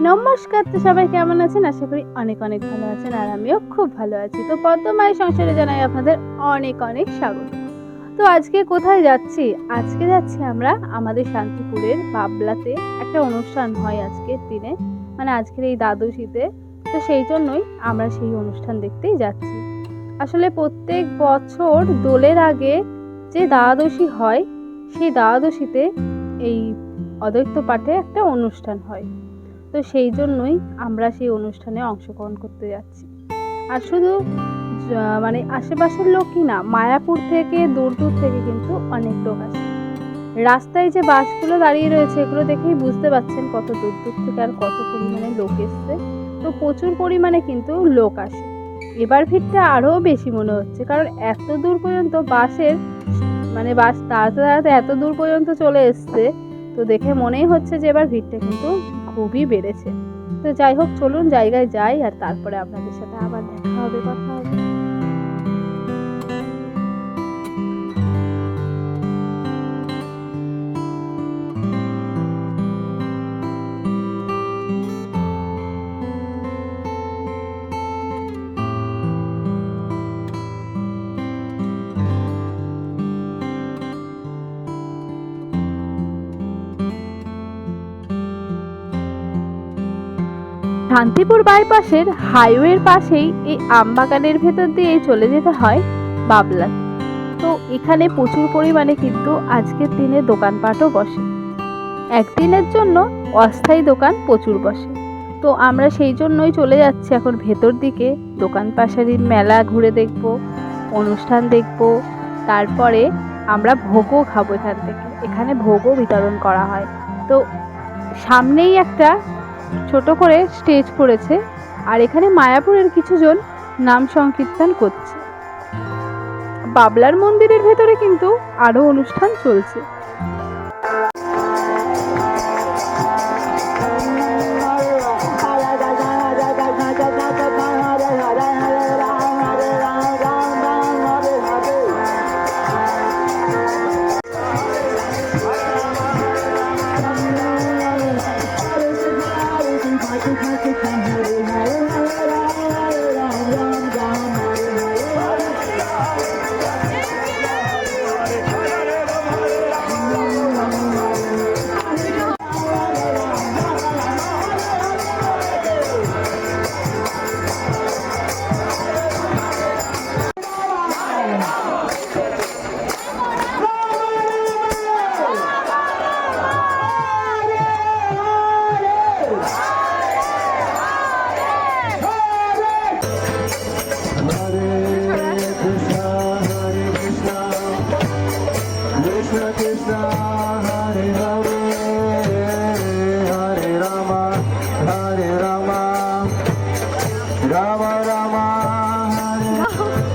নমস্কার, তো সবাই কেমন আছেন? আশা করি অনেক অনেক ভালো আছেন আর আমিও খুব ভালো আছি। তো পদ্মমায়ের সংসারে জানাই আপনাদের অনেক অনেক স্বাগত। তো আজকে কোথায় যাচ্ছি? আজকে যাচ্ছি আমরা আমাদের শান্তিপুরের বাবলাতে। একটা অনুষ্ঠান হয় আজকের দিনে মানে আজকের এই দ্বাদশীতে। তো সেই জন্যই আমরা সেই অনুষ্ঠান দেখতেই যাচ্ছি। আসলে প্রত্যেক বছর দোলের আগে যে দ্বাদশী হয়, সেই দ্বাদশীতে এই অদ্বৈত পাঠে একটা অনুষ্ঠান হয়। তো সেই জন্যই আমরা সেই অনুষ্ঠানে অংশগ্রহণ করতে যাচ্ছি। আর শুধু মানে আশেপাশের লোকই না, মায়াপুর থেকে, দূর দূর থেকে কিন্তু অনেক লোক আসে। রাস্তায় যে বাসগুলো দাঁড়িয়ে রয়েছে, এগুলো দেখেই বুঝতে পারছেন কত দূর দূর থেকে আর কত পরিমাণে লোক এসছে। তো প্রচুর পরিমাণে কিন্তু লোক আসে। এবার ভিড়টা আরও বেশি মনে হচ্ছে, কারণ এত দূর পর্যন্ত বাসের মানে বাস দাঁড়াতে দাঁড়াতে এত দূর পর্যন্ত চলে এসছে, তো দেখে মনেই হচ্ছে যে এবার ভিড়টা কিন্তু খুবই বেড়েছে। তো যাই হোক, চলুন জায়গায় যাই আর তারপরে আপনাদের সাথে আবার দেখা হবে, কথা হবে। শান্তিপুর বাইপাসের হাইওয়ের পাশেই এই আমবাগানের ভেতর দিয়ে চলে যেতে হয় বাবলা তো এখানে প্রচুর পরিমাণে কিন্তু আজকের দিনে দোকানপাটও বসে। একদিনের জন্য অস্থায়ী দোকান প্রচুর বসে। তো আমরা সেই জন্যই চলে যাচ্ছি এখন ভেতর দিকে। দোকান পাশারির মেলা ঘুরে দেখব, অনুষ্ঠান দেখব, তারপরে আমরা ভোগও খাব এখান থেকে। এখানে ভোগও বিতরণ করা হয়। তো সামনেই একটা ছোট করে স্টেজ করেছে আর এখানে মায়াপুরের কিছুজন নাম সংকীর্তন করছে। বাবলার মন্দিরের ভেতরে কিন্তু আরও অনুষ্ঠান চলছে। 哦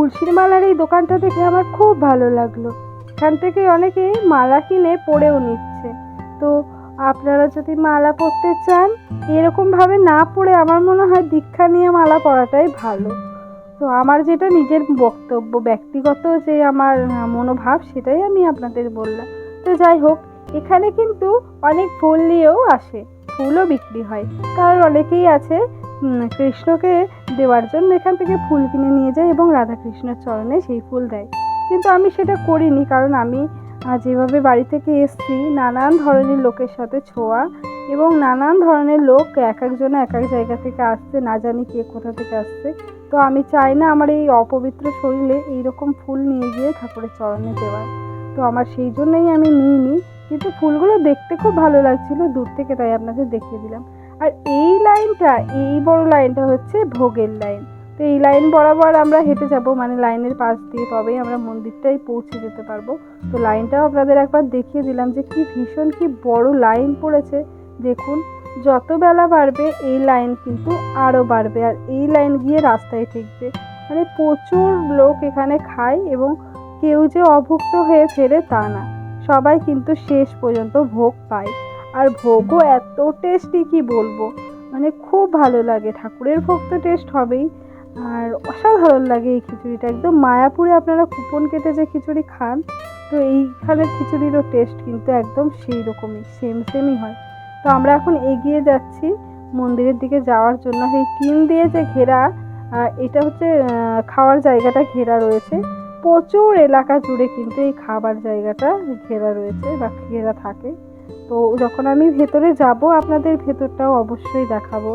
তুলসীর মালার এই দোকানটা দেখে আমার খুব ভালো লাগল। এখান থেকে অনেকে মালা কিনে পরেও নিচ্ছে। তো আপনারা যদি মালা পরতে চান, এরকমভাবে না পরে আমার মনে হয় দীক্ষা নিয়ে মালা পরাটাই ভালো। তো আমার যেটা নিজের বক্তব্য, ব্যক্তিগত যে আমার মনোভাব, সেটাই আমি আপনাদের বললাম। তো যাই হোক, এখানে কিন্তু অনেক ফুল নিয়েও আসে। ফুলও বিক্রি হয়। কারণ অনেকেই আছে কৃষ্ণকে দেওয়ার জন্য এখান থেকে ফুল কিনে নিয়ে যায় এবং রাধাকৃষ্ণের চরণে সেই ফুল দেয়। কিন্তু আমি সেটা করিনি, কারণ আমি যেভাবে বাড়ি থেকে এসছি, নানান ধরনের লোকের সাথে ছোঁয়া এবং নানান ধরনের লোক এক একজনে এক এক জায়গা থেকে আসছে, না জানি কে কোথা থেকে আসছে। তো আমি চাই না আমার এই অপবিত্র শরীরে এইরকম ফুল নিয়ে গিয়ে ঠাকুরের চরণে দেওয়ার। তো আমার সেই জন্যই আমি নিইনি, কিন্তু ফুলগুলো দেখতে খুব ভালো লাগছিল, দূর থেকে তাই আপনাদের দেখিয়ে দিলাম। আর এই লাইনটা, এই বড় লাইনটা হচ্ছে ভোগের লাইন। তো এই লাইন বরাবর আমরা হেঁটে যাব মানে লাইনের পাশ দিয়ে তবেই আমরা মন্দিরটাই পৌঁছে যেতে পারব। তো লাইনটাও আপনাদের একবার দেখিয়ে দিলাম যে কি ভীষণ, কি বড় লাইন পড়েছে। দেখুন, যত বেলা বাড়বে, এই লাইন কিন্তু আরও বাড়বে। আর এই লাইন গিয়ে রাস্তায় ঠেকবে। মানে প্রচুর লোক এখানে খায় এবং কেউ যে অভুক্ত হয়ে ফেরে তা না। সবাই কিন্তু শেষ পর্যন্ত ভোগ পায়। আর ভোগও এত টেস্টি কি বলব? মানে খুব ভালো লাগে, ঠাকুরের ভোগ তো টেস্ট হবেই। আর অসাধারণ লাগে এই খিচুড়িটা, একদম মায়াপুরে আপনারা কুপন কেটে যে খিচুড়ি খান, তো এইখানের খিচুড়িরও টেস্ট কিন্তু একদম সেই রকমই সেম সেমই হয়। তো আমরা এখন এগিয়ে যাচ্ছি, মন্দিরের দিকে যাওয়ার জন্য। সেই টিন দিয়ে যে ঘেরা এটা হচ্ছে খাওয়ার জায়গাটা ঘেরা রয়েছে। প্রচুর এলাকা জুড়ে কিন্তু এই খাবার জায়গাটা ঘেরা রয়েছে বা ঘেরা থাকে। তো যখন আমি ভেতরে যাব আপনাদের ভেতরটাও অবশ্যই দেখাবো।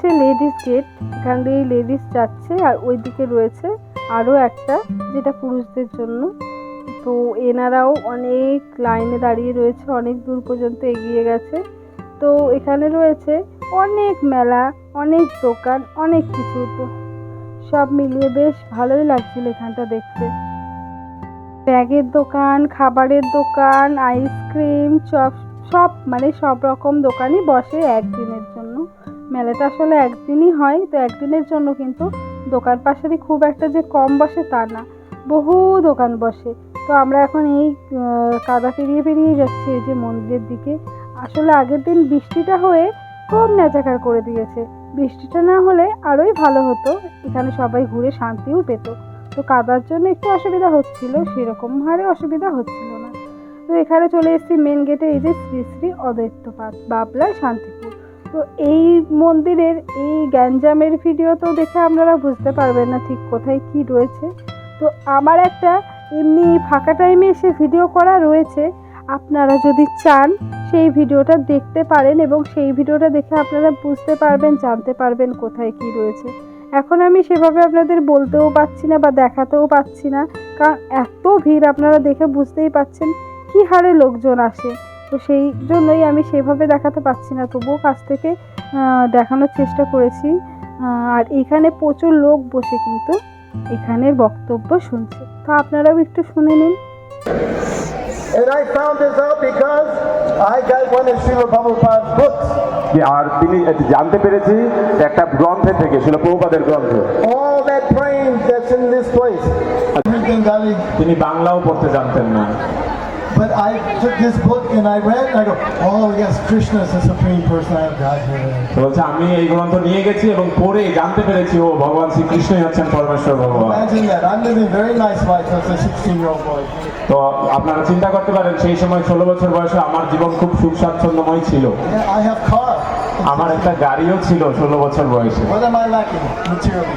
হচ্ছে লেডিস গেট, এখান দিয়ে লেডিস যাচ্ছে আর ওইদিকে রয়েছে আরও একটা যেটা পুরুষদের জন্য। তো এনারাও অনেক লাইনে দাঁড়িয়ে রয়েছে, অনেক দূর পর্যন্ত এগিয়ে গেছে। তো এখানে রয়েছে অনেক মেলা, অনেক দোকান, অনেক কিছু। তো সব মিলিয়ে বেশ ভালোই লাগছিল এখানটা দেখতে। ব্যাগের দোকান, খাবারের দোকান, আইসক্রিম, চপ, সব মানে সব রকম দোকানই বসে একদিনের জন্য। মেলাটা আসলে একদিনই হয়, তো একদিনের জন্য কিন্তু দোকান পাশারি খুব একটা যে কম বসে তা না, বহু দোকান বসে। তো আমরা এখন এই কাদা পেরিয়ে পেরিয়ে যাচ্ছি এই যে মন্দিরের দিকে। আসলে আগের দিন বৃষ্টিটা হয়ে খুব ন্যাচাকার করে দিয়েছে। বৃষ্টিটা না হলে আরোই ভালো হতো, এখানে সবাই ঘুরে শান্তিও পেত। তো কাদার জন্য একটু অসুবিধা হচ্ছিল, সেরকম হারে অসুবিধা হচ্ছিল না। তো এখানে চলে এসেছি মেন গেটে এই যে শ্রী শ্রী অদ্বৈতপাদ বাবলা শান্তিপুর তো এই মন্দিরের এই গ্যাঞ্জামের ভিডিও তো দেখে আপনারা বুঝতে পারবেন না ঠিক কোথায় কি রয়েছে। তো আমার একটা এমনি ফাঁকা টাইমে এসে ভিডিও করা রয়েছে। আপনারা যদি চান সেই ভিডিওটা দেখতে পারেন এবং সেই ভিডিওটা দেখে আপনারা বুঝতে পারবেন, জানতে পারবেন কোথায় কি রয়েছে। এখন আমি সেভাবে আপনাদের বলতেও পারছি না বা দেখাতেও পাচ্ছি না। কারণ এত ভিড় আপনারা দেখে বুঝতেই পাচ্ছেন কী হারে লোকজন আসে। তো সেই জন্যই আমি সেভাবে দেখাতে পারছি না। তবুও কাছ থেকে দেখানোর চেষ্টা করেছি। আর এখানে প্রচুর লোক বসে কিন্তু এখানের বক্তব্য শুনছে। তো আপনারাও একটু শুনে নিন। And I found this out because I got one of Srila Prabhupada's books. আর তিনি জানতে পেরেছি একটা গ্রন্থে থেকে ছিল প্রভুপাদের গ্রন্থ। All that praying that's in this place. তিনি বাংলাও পড়তে জানতেন না। I took this book and I read and I go, oh yes, Krishna is the supreme personality of Godhead. তো বলছে আমি এই গ্রন্থ নিয়ে গেছি এবং পড়ে জানতে পেরেছি ও ভগবান শ্রীকৃষ্ণই হচ্ছেন পরমেশ্বর ভগবান Imagine that. I'm living very nice life as a 16-year-old boy. তো আপনারা চিন্তা করতে পারেন সেই সময় ষোলো বছর বয়সে আমার জীবন খুব সুখ স্বাচ্ছন্দ্যময় ছিল I have car. আমার একটা গাড়িও ছিল ষোলো বছর বয়সে What am I lacking materially?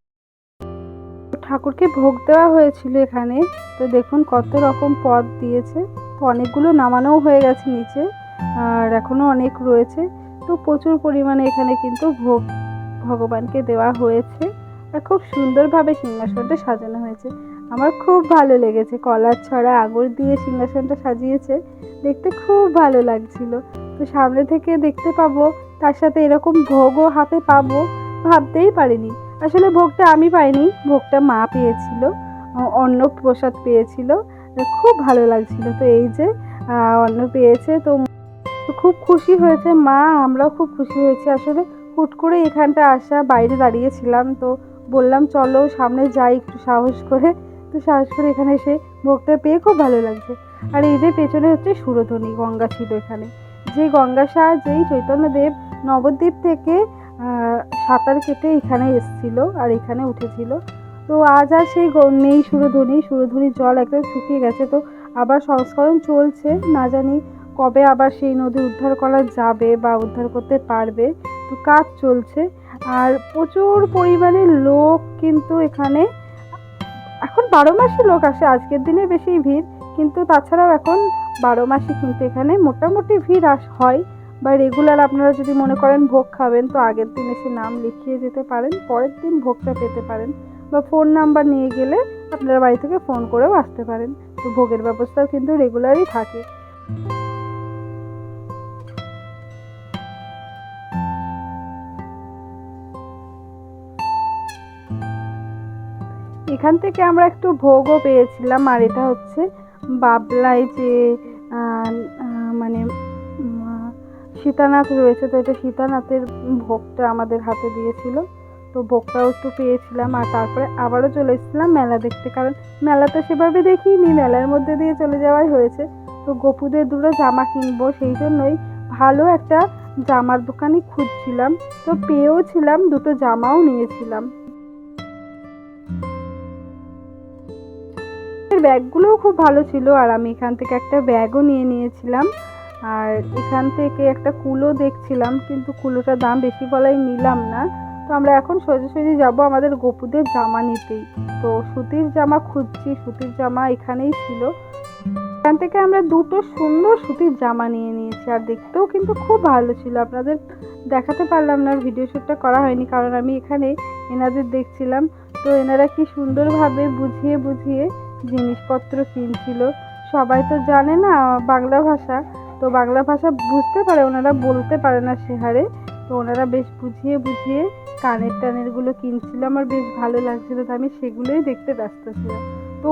মাকে ভোগ দেওয়া হয়েছিল এখানে। তো দেখুন কত রকম পদ দিয়েছে। তো অনেকগুলো নামানোও হয়ে গেছে নিচে, আর এখনও অনেক রয়েছে। তো প্রচুর পরিমাণে এখানে কিন্তু ভোগ ভগবানকে দেওয়া হয়েছে। আর খুব সুন্দরভাবে সিংহাসনটা সাজানো হয়েছে। আমার খুব ভালো লেগেছে। কলার ছড়া আগর দিয়ে সিংহাসনটা সাজিয়েছে। দেখতে খুব ভালো লাগছিল। তো সামনে থেকে দেখতে পাবো, তার সাথে এরকম ভোগও হাতে পাবো। ভাবতেই পারিনি। আসলে ভোগটা আমি পাইনি, ভোগটা মা পেয়েছিল অন্ন প্রসাদ পেয়েছিল, খুব ভালো লাগছিল। তো এই যে অন্ন পেয়েছে, তো খুব খুশি হয়েছে মা, আমরাও খুব খুশি হয়েছি। আসলে হুট করে এখানটা আসা, বাইরে দাঁড়িয়েছিলাম, তো বললাম, চলো সামনে যাই, একটু সাহস করে। তো সাহস করে এখানে এসে ভোগটা পেয়ে খুব ভালো লাগছে। আর এই যে পেছনে হচ্ছে সুরধনী গঙ্গা ছিল এখানে। যে গঙ্গা সাহায্যেই চৈতন্যদেব নবদ্বীপ থেকে সাঁতার কেটে এখানে এসছিল আর এখানে উঠেছিল। তো আজ আর সেই নেই সুরধনী সুরধনীর জল একদম শুকিয়ে গেছে। তো আবার সংস্করণ চলছে, না জানি কবে আবার সেই নদী উদ্ধার করা যাবে বা উদ্ধার করতে পারবে। তো কাজ চলছে আর প্রচুর পরিমাণে লোক কিন্তু এখানে, এখন বারো মাসই লোক আসে, আজকের দিনে বেশি ভিড়। কিন্তু তাছাড়াও এখন বারো মাসই কিন্তু এখানে মোটামুটি ভিড় আস, হয়। বা রেগুলার আপনারা যদি মনে করেন ভোগ খাবেন, তো আগের দিন এসে নাম লিখিয়ে যেতে পারেন, পরের দিন ভোগটা পেতে পারেন বা ফোন নাম্বার নিয়ে গেলে আপনারা বাড়ি থেকে ফোন করেও আসতে পারেন। তো ভোগের ব্যবস্থাও কিন্তু রেগুলারই থাকে। এখান থেকে আমরা একটু ভোগও পেয়েছিলাম, আর এটা হচ্ছে বাবলায় যে সীতানাথ রয়েছে, তো এটা সীতানাথের ভোগটা আমাদের হাতে দিয়েছিল। তো ভোগটাও একটু পেয়েছিলাম আর তারপরে আবারও চলে এসেছিলাম মেলা দেখতে। কারণ মেলা তো সেভাবে দেখিনি, মেলার মধ্যে দিয়ে চলে যাওয়াই হয়েছে। তো গপুদের দুটো জামা কিনবো, সেই জন্যই ভালো একটা জামার দোকানই খুঁজছিলাম। তো পেয়েও ছিলাম দুটো জামাও নিয়েছিলাম। ব্যাগগুলোও খুব ভালো ছিল, আর আমি এখান থেকে একটা ব্যাগও নিয়ে নিয়েছিলাম। আর এখান থেকে একটা কুলো দেখছিলাম, কিন্তু কুলোটার দাম বেশি বলাই নিলাম না। তো আমরা এখন সোজাসুজি যাব আমাদের গপুদের জামা নিতেই। তো সুতির জামা খুঁজছি, সুতির জামা এখানেই ছিল। এখান থেকে আমরা দুটো সুন্দর সুতির জামা নিয়ে নিয়েছি, আর দেখতেও কিন্তু খুব ভালো ছিল। আপনাদের দেখাতে পারলাম না, ভিডিও শ্যুটটা করা হয়নি, কারণ আমি এখানে এনাদের দেখছিলাম। তো এনারা কি সুন্দরভাবে বুঝিয়ে বুঝিয়ে জিনিসপত্র কিনছিল। সবাই তো জানে না বাংলা ভাষা। তো বাংলা ভাষা বুঝতে পারে, ওনারা বলতে পারে না সে হারে। তো ওনারা বেশ বুঝিয়ে বুঝিয়ে কানের টানেরগুলো কিনছিল, আমার বেশ ভালো লাগছিল, তো আমি সেগুলোই দেখতে ব্যস্ত ছিলাম। তো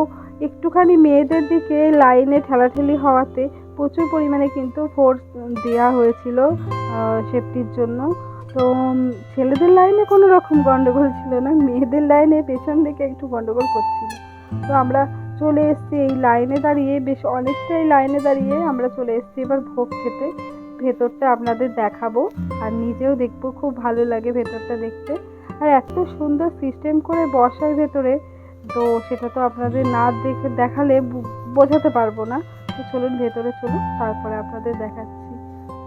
একটুখানি মেয়েদের দিকে লাইনে ঠেলাঠেলি হওয়াতে প্রচুর পরিমাণে কিন্তু ফোর্স দেওয়া হয়েছিল সেফটির জন্য। তো ছেলেদের লাইনে কোনো রকম গন্ডগোল ছিল না, মেয়েদের লাইনে পেছন দিকে একটু গন্ডগোল করছিল। তো আমরা চলে এসেছি এই লাইনে দাঁড়িয়ে, বেশ অনেকটাই লাইনে দাঁড়িয়ে আমরা চলে এসেছি এবার ভোগ খেতে। ভেতরটা আপনাদের দেখাবো আর নিজেও দেখব, খুব ভালো লাগে ভেতরটা দেখতে। আর এত সুন্দর সিস্টেম করে বসায় ভেতরে, তো সেটা তো আপনাদের না দেখে দেখালে বোঝাতে পারব না। তো চলুন ভেতরে চলুন, তারপরে আপনাদের দেখাচ্ছি।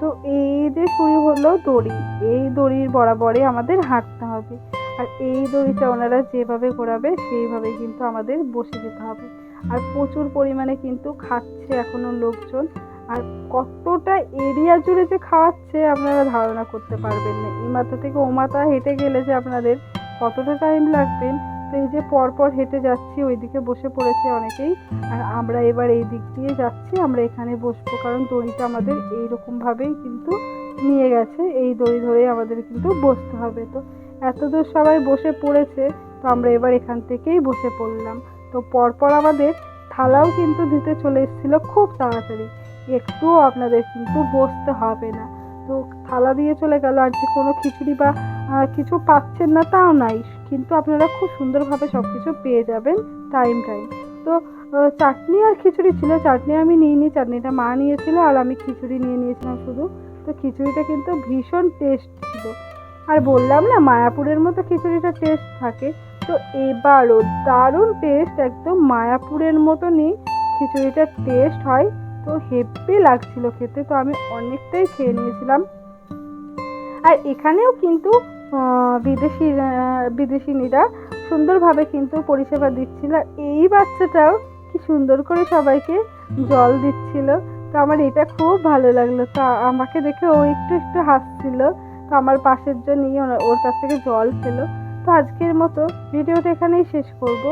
তো এই যে শুরু হলো দড়ি, এই দড়ির বরাবরে আমাদের হাঁটতে হবে। আর এই দড়িটা ওনারা যেভাবে ঘোরাবে, সেইভাবে কিন্তু আমাদের বসে যেতে হবে। আর প্রচুর পরিমাণে কিন্তু খাচ্ছে এখনও লোকজন। আর কতটা এরিয়া জুড়ে যে খাওয়াচ্ছে আপনারা ধারণা করতে পারবেন না। এই মাথা থেকে ও মাথা হেঁটে গেলে যে আপনাদের কতটা টাইম লাগবেন তো এই যে পরপর হেঁটে যাচ্ছি, ওইদিকে বসে পড়েছে অনেকেই। আর আমরা এবার এই দিক দিয়ে যাচ্ছি, আমরা এখানে বসবো, কারণ দড়িটা আমাদের এইরকম ভাবেই কিন্তু নিয়ে গেছে। এই দড়ি ধরে আমাদের কিন্তু বসতে হবে। তো এত দূর সবাই বসে পড়েছে, তো আমরা এবার এখান থেকেই বসে পড়লাম। তো পরপর আমাদের থালাও কিন্তু দিতে চলে এসেছিল খুব তাড়াতাড়ি। একটুও আপনাদের কিন্তু বসতে হবে না। তো থালা দিয়ে চলে গেল, আর যে কোনো খিচুড়ি বা কিছু পাচ্ছেন না তাও নাই। কিন্তু আপনারা খুব সুন্দরভাবে সব কিছু পেয়ে যাবেন টাইম টাইম তো চাটনি আর খিচুড়ি ছিল। চাটনি আমি নিইনি চাটনিটা মা নিয়েছিল আর আমি খিচুড়ি নিয়ে নিয়েছিলাম শুধু। তো খিচুড়িটা কিন্তু ভীষণ টেস্ট ছিল। আর বললাম না, মায়াপুরের মতো খিচুড়িটা টেস্ট থাকে। তো এবারও দারুণ টেস্ট একদম মায়াপুরের মতনই খিচুড়িটার টেস্ট হয়। তো হেব্বি লাগছিল খেতে, তো আমি অনেকটাই খেয়ে নিয়েছিলাম। আর এখানেও কিন্তু বিদেশি বিদেশিনীরা সুন্দরভাবে কিন্তু পরিষেবা দিচ্ছিল। এই বাচ্চাটাও কি সুন্দর করে সবাইকে জল দিচ্ছিল। তো আমার এটা খুব ভালো লাগল। তো আমাকে দেখে ও একটু একটু হাসছিল। তো আমার পাশের জন্যই ওর কাছ থেকে জল খেলো। তো আজকের মতো ভিডিওটা এখানেই শেষ করব।